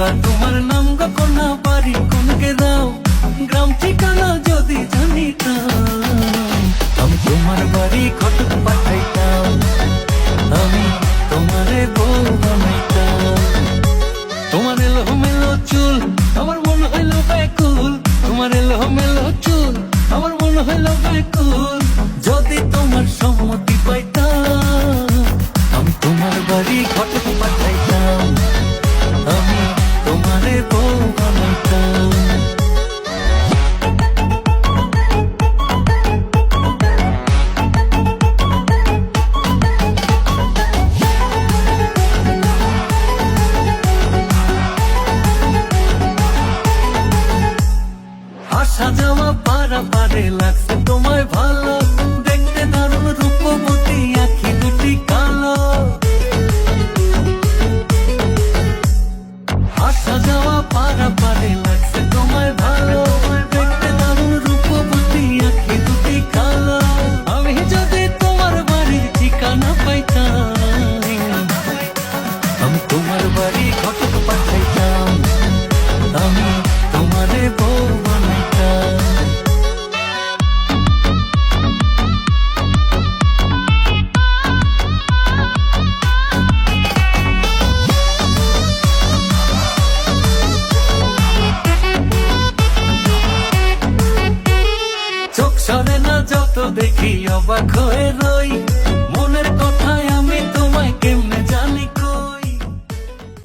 কিবা তোমার নাম গো কোনা বাড়ি কোন গ্রাম গ্রাম ঠিকানা যদি জানিতাম, আমি তোমার বাড়ি কটক পাঠাইতাম, আমি তোমারে বউ বানাইতাম। তোমার এলো মেলো চুল, আমার মন হইল ব্যাকুল। তোমার এলো মেলো চুল, আমার মন হইল ব্যাকুল। যদি তোমার সম্মতি পাইতাম আসা যাওয়া পারা পারে লাগছে। তোমায় ভালো, দেখতে দারুণ। রূপবতী আখি দুটি কালো। আসা যাওয়া পারা পারে লাগছে। তোমায় ভালো, দেখতে দারুণ। রূপবতী আখি দুটি কালো। আমি যদি তোমার বাড়ির ঠিকানা পাইতাম, আমি তোমার বাড়ি ঘটক পাঠাইতাম। আমি যত দেখি অবাক হয়ে রই।